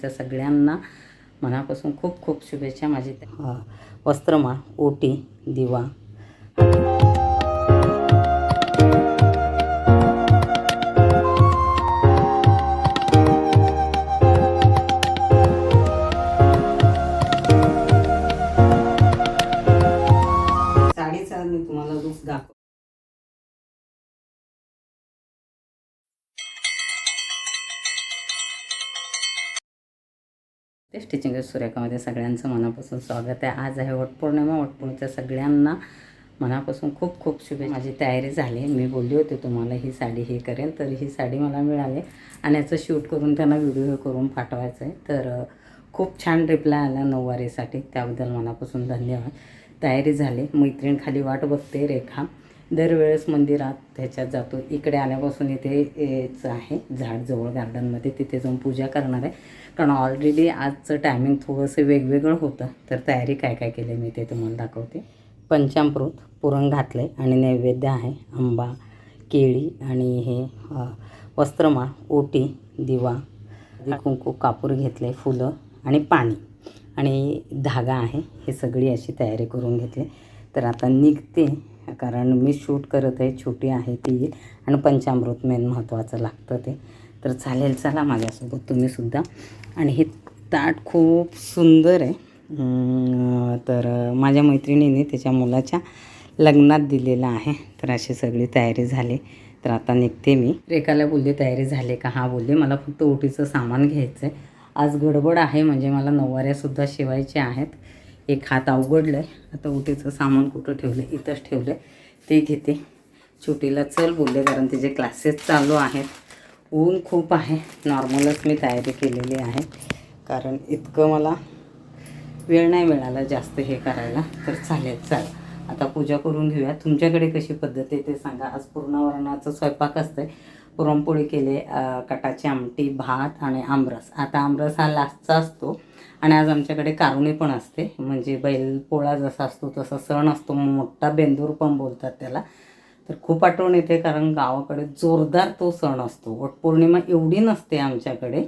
वटपौर्णिमेच्या सगळ्यांना मनापासून खूप खूप शुभेच्छा माझी. वस्त्रमाळ ओटी दिवा. ते स्टिचिंग सुरेखामध्ये सगळ्यांचं मनापासून स्वागत आहे. आज आहे वटपौर्णिमा. वटपौर्णिमेच्या सगळ्यांना मनापासून खूप खूप शुभेच्छा. माझी तयारी झाली. मी बोलली होती तुम्हाला ही साडी हे करेल. तर ही साडी मला मिळाली. आणि याचं शूट करून त्यांना व्हिडिओ करून पाठवायचं आहे. तर खूप छान रिप्लाय आला नऊवारीसाठी. त्याबद्दल मनापासून धन्यवाद. तयारी झाली. मैत्रीण खाली वाट बघते रेखा. दरवेळेस मंदिरात ह्याच्यात जातो. इकडे आल्यापासून इथे याचं आहे. झाड जवळ गार्डनमध्ये तिथे जाऊन पूजा करणार आहे. कारण ऑलरेडी आजचं टायमिंग थोडंसं वेगवेगळं होतं. तर तयारी काय काय केली मी ते तुम्हाला दाखवते. पंचामृत पुरण घातलं आहे आणि नैवेद्य आहे. आंबा केळी आणि हे वस्त्रमाळ ओटी दिवा कुंकू कापूर घेतले फुलं आणि पाणी. आणि धागा आहे. हे सगळी अशी तयारी करून घेतली. तर आता निघते. कारण मी शूट करत आहे छोटी आहे ती. येईल आणि पंचामृत मेन महत्त्वाचं लागतं ते. तर चालेल चला माझ्यासोबत तुम्हीसुद्धा आणि हे ताट खूप सुंदर आहे. तर माझ्या मैत्रिणीने त्याच्या मुलाच्या लग्नात दिलेलं आहे. तर अशी सगळी तयारी झाली. तर आता निघते मी. रेखाला बोलली तयारी झाली का? हा बोलले मला फक्त ओटीचं सामान घ्यायचं आहे आज गडबड आहे म्हणजे मला नऊवाऱ्यासुद्धा शिवायच्या आहेत. एक हात अवघडलं आहे आता उटीचं सामान कुठं ठेवलं आहे इथंच ठेवलं आहे ते घेते. छोटीला चल बोलले कारण तिचे क्लासेस चालू आहेत. ऊन खूप आहे. नॉर्मलच मी तयारी केलेली आहे. कारण इतकं मला वेळ नाही मिळाला जास्त हे करायला. तर चालेल चाल. आता पूजा करून घेऊया. तुमच्याकडे कशी पद्धत आहे ते सांगा. आज पूर्णवरणाचं स्वयंपाक असतं आहे पुरणपोळी केले कटाची आमटी भात आणि आमरस. आता आमरस हा लास्टचा असतो आणि आज आमच्याकडे कारुणी पण असते. म्हणजे बैलपोळा जसा असतो तसा सण असतो मोठा बेंदूर पण बोलतात त्याला. तर खूप आठवण येते कारण गावाकडे जोरदार तो सण असतो. वटपौर्णिमा एवढी नसते आमच्याकडे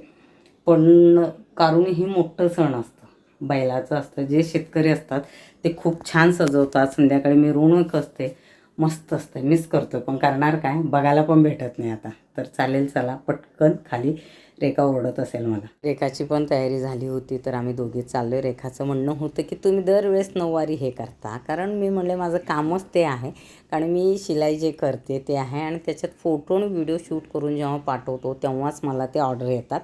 पण कारुणी ही मोठं सण असतं. बैलाचं असतं जे शेतकरी असतात ते खूप छान सजवतात. संध्याकाळी मिरवणूक असते. मस्त असतं मिस करतो पण करणार काय? बघायला पण भेटत नाही आता. तर चालेल चला. पटकन खाली रेखा ओढत असेल मला. रेखाची पण तयारी झाली होती तर आम्ही दोघी चाललो रेखाचं म्हणणं होतं की तुम्ही दरवेळेस नऊवारी हे करता. कारण मी म्हणले माझं कामच ते आहे. कारण मी शिलाई जे करते ते आहे. आणि त्याच्यात फोटो आणि व्हिडिओ शूट करून जेव्हा पाठवतो तेव्हाच मला ते ऑर्डर येतात.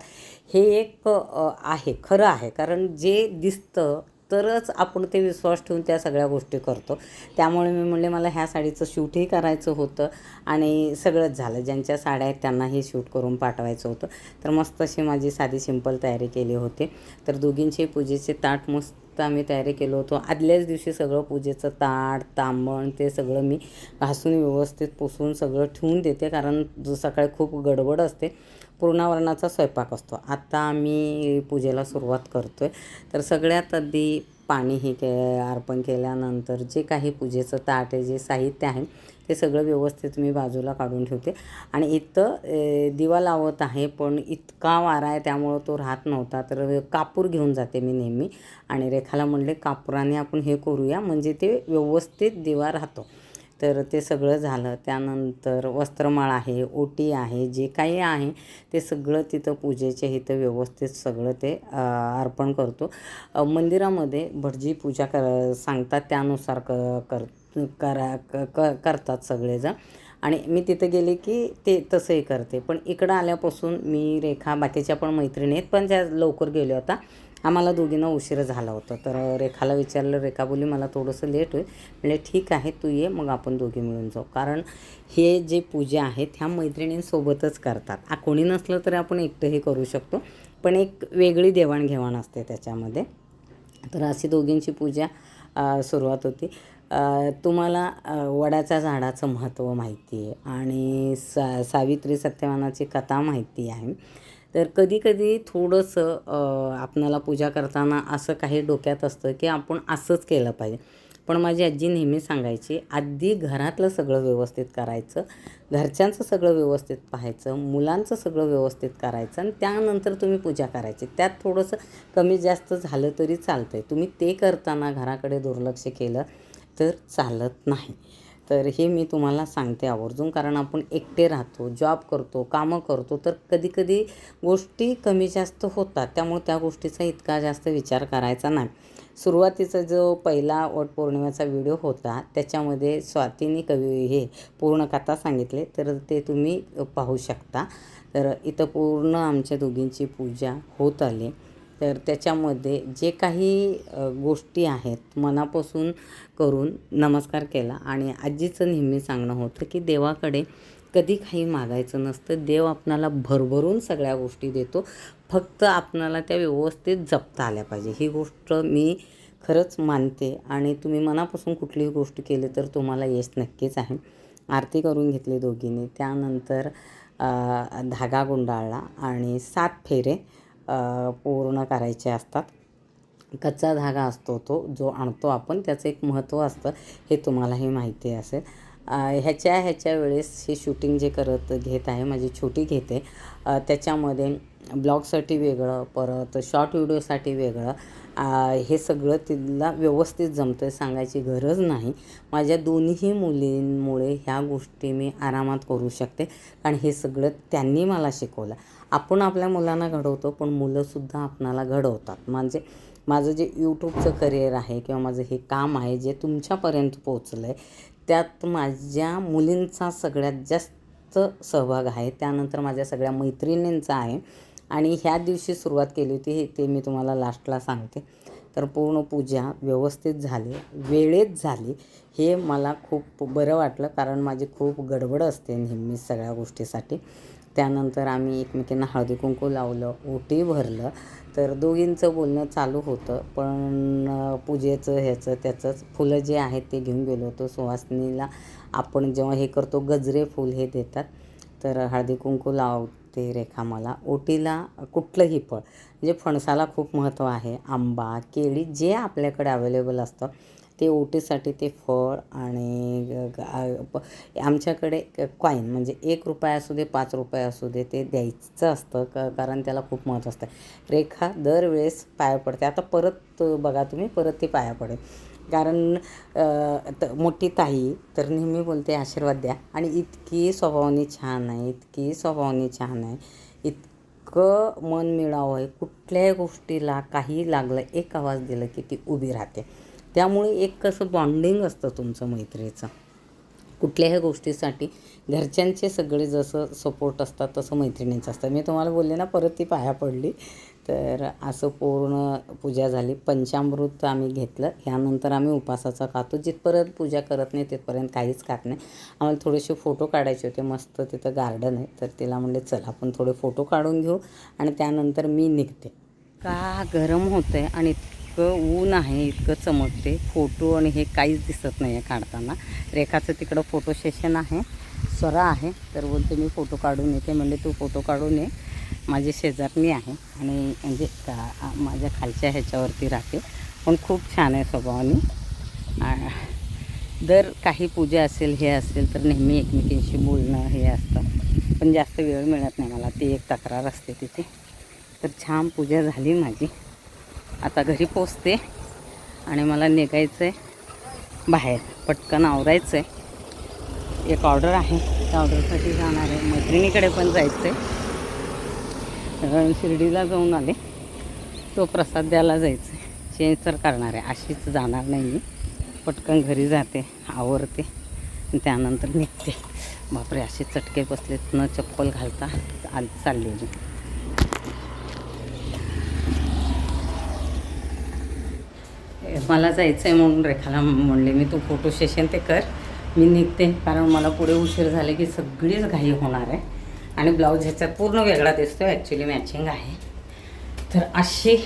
हे एक आहे. खरं आहे. कारण जे दिसतं तरच आपण ते विश्वास ठेवून त्या सगळ्या गोष्टी करतो. त्यामुळे मी म्हणले मला ह्या साडीचं शूटही करायचं होतं आणि सगळंच झालं. ज्यांच्या साड्या आहेत त्यांनाही शूट करून पाठवायचं होतं. तर मस्त अशी माझी साधी सिंपल तयारी केली होती. तर दोघींचे पूजेचे ताट मस्त आम्ही तयारी केलो होतो. आदल्याच दिवशी सगळं पूजेचं ताट तांबण ते सगळं मी घासून व्यवस्थित पुसून सगळं ठेवून देते. कारण जो सकाळी खूप गडबड असते. पूर्णावरणाचा स्वयंपाक असतो. आता आम्ही पूजेला सुरुवात करतो आहे तर सगळ्यात आधी पाणी हे के अर्पण केल्यानंतर जे काही पूजेचं ताट आहे जे साहित्य आहे ते सगळं व्यवस्थित मी बाजूला काढून ठेवते. आणि इथं दिवा लावत आहे पण इतका वारा आहे त्यामुळं तो राहत नव्हता. तर कापूर घेऊन जाते मी नेहमी. आणि रेखाला म्हणले कापुराने आपण हे करूया. म्हणजे ते व्यवस्थित दिवा राहतो. तर ते सगळं झालं. त्यानंतर वस्त्रमाळ आहे ओटी आहे जे काही आहे ते सगळं तिथं पूजेच्या इथं व्यवस्थित सगळं ते अर्पण करतो. मंदिरामध्ये भटजी पूजा कर सांगतात त्यानुसार क कर करा क क- करतात सगळेजण. आणि मी तिथं गेले की ते तसंही करते. पण इकडं आल्यापासून मी रेखा बाकीच्या पण मैत्रिणी आहेत पण ज्या लवकर गेल्या होता आम्हाला दोघींना उशीर झाला होता. तर रेखाला विचारलं रेखा बोली मला थोडंसं लेट होईल. म्हणजे ठीक आहे तू ये मग आपण दोघी मिळून जाऊ. कारण हे जे पूजा आहेत ह्या मैत्रिणींसोबतच करतात. कोणी नसलं तरी आपण एकटंही करू शकतो. पण एक वेगळी देवाणघेवाण असते त्याच्यामध्ये. तर अशी दोघींची पूजा सुरुवात होती. तुम्हाला वडाच्या झाडाचं महत्त्व माहिती आहे आणि सा सावित्री सत्यवानाची कथा माहिती आहे. तर कधीकधी थोडंसं आपणाला पूजा करताना असं काही डोक्यात असतं की आपण असंच केलं पाहिजे. पण माझी आजी नेहमी सांगायची आधी घरातलं सगळं व्यवस्थित करायचं घरच्यांचं सगळं व्यवस्थित पाहायचं मुलांचं सगळं व्यवस्थित करायचं आणि त्यानंतर तुम्ही पूजा करायची. त्यात थोडंसं कमी जास्त झालं तरी चालतं आहे तुम्ही ते करताना घराकडे दुर्लक्ष केलं तर चालत नाही. तर हे मी तुम्हाला सांगते आवर्जून कारण आपण एकटे राहतो जॉब करतो कामं करतो तर कधीकधी गोष्टी कमी जास्त होतात. त्यामुळे त्या गोष्टीचा इतका जास्त विचार करायचा नाही. सुरुवातीचा जो पहिला वटपौर्णिमेचा व्हिडिओ होता त्याच्यामध्ये स्वातीनी कवी हे पूर्ण कथा सांगितले तर ते तुम्ही पाहू शकता. तर इथं पूर्ण आमच्या दोघींची पूजा होत आली. तर त्याच्यामध्ये जे काही गोष्टी आहेत मनापासून करून नमस्कार केला आणि आजीचं नेहमी सांगणं होतं की देवाकडे कधी काही मागायचं नसतं. देव आपणाला भरभरून सगळ्या गोष्टी देतो. फक्त आपणाला त्या व्यवस्थित जपता आल्या पाहिजे. ही गोष्ट मी खरंच मानते आणि तुम्ही मनापासून कुठलीही गोष्ट केली तर तुम्हाला यश नक्कीच आहे. आरती करून घेतली दोघींनी. त्यानंतर धागा गुंडाळला आणि सात फेरे पूर्ण करायचे असतात. कच्चा धागा असतो तो जो आणतो आपण त्याचं एक महत्त्व असतं. हे तुम्हालाही माहिती असेल. ह्याच्या ह्याच्या वेळेस हे शूटिंग जे करत घेत आहे माझी छोटी घेते. त्याच्यामध्ये ब्लॉगसाठी वेगळं परत शॉर्ट व्हिडिओसाठी वेगळं. हे सगळं तिला व्यवस्थित जमतं आहे सांगायची गरज नाही. माझ्या दोन्ही मुलींमुळे ह्या गोष्टी मी आरामात करू शकते. कारण हे सगळं त्यांनी मला शिकवलं. आपण आपल्या मुलांना घडवतो पण मुलंसुद्धा आपणाला घडवतात. म्हणजे माझं जे यूट्यूबचं करिअर आहे किंवा माझं हे काम आहे जे तुमच्यापर्यंत पोचलं आहे त्यात माझ्या मुलींचा सगळ्यात जास्त सहभाग आहे. त्यानंतर माझ्या सगळ्या मैत्रिणींचा आहे. आणि ह्या दिवशी सुरुवात केली होती हे ते मी तुम्हाला लास्टला सांगते. तर पूर्ण पूजा व्यवस्थित झाली वेळेत झाली हे मला खूप बरं वाटलं कारण माझी खूप गडबड असते नेहमी सगळ्या गोष्टीसाठी. त्यानंतर आम्ही एकमेकींना हळदी कुंकू लावलं ओटी भरलं तर दोघींचं बोलणं चालू होतं पण पूजेचं ह्याचं त्याचंच फुलं जे आहेत ते घेऊन गेलो होतो. सुहासनीला आपण जेव्हा हे करतो गजरे फूल हे देतात तर हळदी कुंकू लागते रेखा मला ओटीला कुठलंही फळ म्हणजे फणसाला खूप महत्त्व आहे आंबा केळी जे आपल्याकडे अवेलेबल असतं ते ओटीसाठी ते फळ आणि प- आमच्याकडे कॉईन म्हणजे एक रुपया असू दे पाच रुपये असू दे ते द्यायचं असतं क कारण त्याला खूप महत्त्व असतं. रेखा दरवेळेस पाया पडते. आता परत बघा तुम्ही परत ती पाया पडेल. कारण त मोठी ताई तर नेहमी बोलते आशीर्वाद द्या. आणि इतकी स्वभावाने छान आहे इतकी स्वभावाने छान आहे. इतकं मन मिळावं आहे कुठल्याही गोष्टीला काही लागलं एक आवाज दिलं की ती उभी राहते. त्यामुळे एक कसं बॉन्डिंग असतं तुमचं मैत्रीचं. कुठल्याही गोष्टीसाठी घरच्यांचे सगळे जसं सपोर्ट असतात तसं मैत्रिणींचं असतं. मी तुम्हाला बोलले ना परत ती पाया पडली. तर असं पूर्ण पूजा झाली. पंचामृत आम्ही घेतलं. ह्यानंतर आम्ही उपासाचा खातो. जिथपर्यंत पूजा करत नाही तिथपर्यंत काहीच खात नाही. आम्हाला थोडेसे फोटो काढायचे होते. मस्त तिथं गार्डन आहे. तर तिला म्हणले चल आपण थोडे फोटो काढून घेऊ आणि त्यानंतर मी निघते. का गरम होतं आहे आणि इतकं ऊन आहे इतकं चमकते. फोटो आणि हे काहीच दिसत नाही आहे काढताना. रेखाचं तिकडं फोटो सेशन आहे. स्वरा आहे. तर बोलते मी फोटो काढून येते. म्हणले तू फोटो काढून ये. माझी शेजारणी आहे आणि म्हणजे का माझ्या खालच्या ह्याच्यावरती राहते. पण खूप छान आहे स्वभावाने. दर काही पूजा असेल हे असेल तर नेहमी एकमेकींशी बोलणं हे असतं. पण जास्त वेळ मिळत नाही मला. ती एक तक्रार असते तिथे. तर छान पूजा झाली माझी. आता घरी पोचते आणि मला निघायचं आहे बाहेर. पटकन आवरायचं आहे एक ऑर्डर आहे. त्या ऑर्डरसाठी जाणार आहे. मैत्रिणीकडे पण जायचं आहे कारण शिर्डीला जाऊन आले. तो प्रसाद द्यायला जायचं. आहे चेंज तर करणार आहे. अशीच जाणार नाही मी. पटकन घरी जाते. आवरते. आणि त्यानंतर निघते. बापरे असे चटके बसलेत. न चप्पल घालता आल चाललेली मला जायचं आहे म्हणून रेखाला म्हणले मी तू फोटो सेशन ते कर. मी निघते. कारण मला पुढे उशीर झाले की सगळीच घाई होणार आहे. आणि ब्लाऊज ह्याचा पूर्ण वेगळा दिसतो ॲक्च्युली मॅचिंग आहे. तर अशी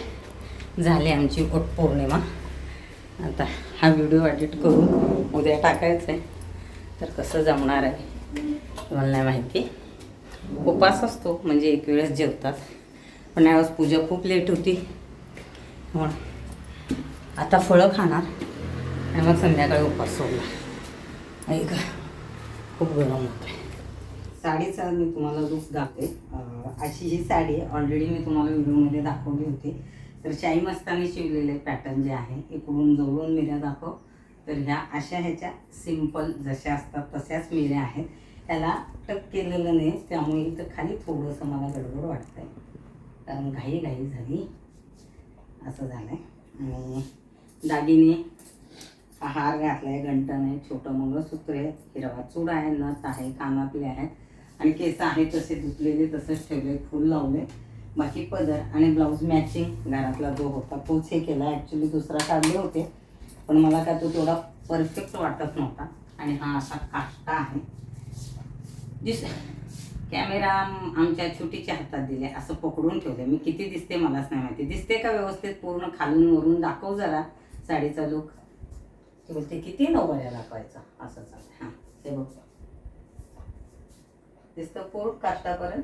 झाली आमची वटपौर्णिमा आता हा व्हिडिओ एडिट करून उद्या टाकायचा आहे तर कसं जमणार आहे मला नाही माहिती. उपास असतो म्हणजे एक वेळेस जेवतात. पण यावेळेस पूजा खूप लेट होती. म्हणून आता फळं खाणार. आणि मग संध्याकाळी उपास सोडला ऐका खूप गरम होत आहे साडीचा मी तुम्हाला लुक दाखते अशी ही साडी ऑलरेडी मी तुम्हाला व्हिडिओमध्ये दाखवली होती. तर शाही मस्तानी शिवलेले पॅटर्न जे आहे इकडून जवळून मिऱ्या दाखव. तर ह्या अशा ह्याच्या सिंपल जशा असतात तशाच मिऱ्या आहेत. त्याला टक केलेलं नाही त्यामुळे इथं खाली थोडंसं मला गडबड वाटतं आहे कारण घाई घाई झाली. असं झालं आहे आणि दागिने हार घातला आहे गंटन आहे छोटं मंगळसूत्र आहे हिरवा चूड आहे नथ आहे कानातले आहेत. आणि केस आहे तसे धुतलेले तसंच ठेवले फूल लावले. बाकी पदर आणि ब्लाऊज मॅचिंग घरातला जो होता तोच हे केला. ॲक्च्युली दुसरा काढले होते पण मला का तो थोडा परफेक्ट वाटत नव्हता. आणि हा असा काष्टा आहे. दिस कॅमेरा आमच्या छोटीच्या हातात दिले असं पकडून ठेवले. मी किती दिसते मलाच नाही माहिती. दिसते का व्यवस्थित? पूर्ण खालून वरून दाखव जरा. साडीचा लुक ते बोलते किती नऊवाऱ्या दाखवायचा असं चालतं हां ते बघतो दिसतं पूर्ण काष्टापर्यंत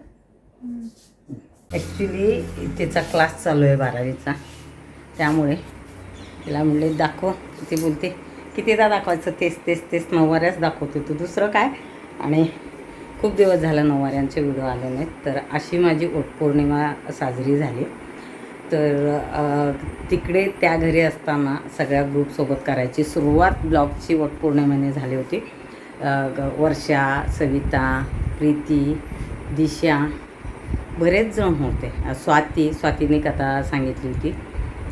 ॲक्च्युली तिचा क्लास चालू आहे बारावीचा. त्यामुळे तिला म्हणले दाखव. ती बोलते कितीदा दाखवायचं? तेच तेच तेच. नऊवाऱ्याच दाखवते तू. दुसरं काय? आणि खूप दिवस झाला नऊवाऱ्यांचे व्हिडिओ आले नाहीत. तर अशी माझी ओटपौर्णिमा साजरी झाली. तर तिकडे त्या घरी असताना सगळ्या ग्रुपसोबत करायची सुरुवात ब्लॉगची वटपौर्णिमेने झाली होती. वर्षा सविता प्रीती दिशा बरेच जण होते. स्वाती स्वातीने कथा सांगितली होती.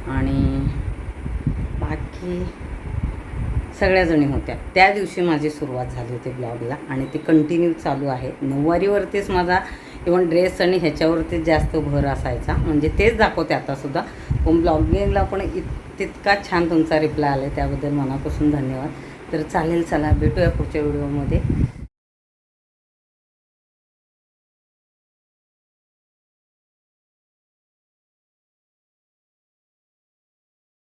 आणि बाकी सगळ्याजणी होत्या. त्या दिवशी माझी सुरुवात झाली होती ब्लॉगला आणि ती कंटिन्यू चालू आहे. नऊवारीवरतीच माझा इवन ड्रेस आणि ह्याच्यावरतीच जास्त भर असायचा. म्हणजे तेच दाखवते आतासुद्धा पण ब्लॉगिंगला पण इत तितका छान तुमचा रिप्लाय आला त्याबद्दल मनापासून धन्यवाद. तर चालेल चला. भेटूया पुढच्या व्हिडिओमध्ये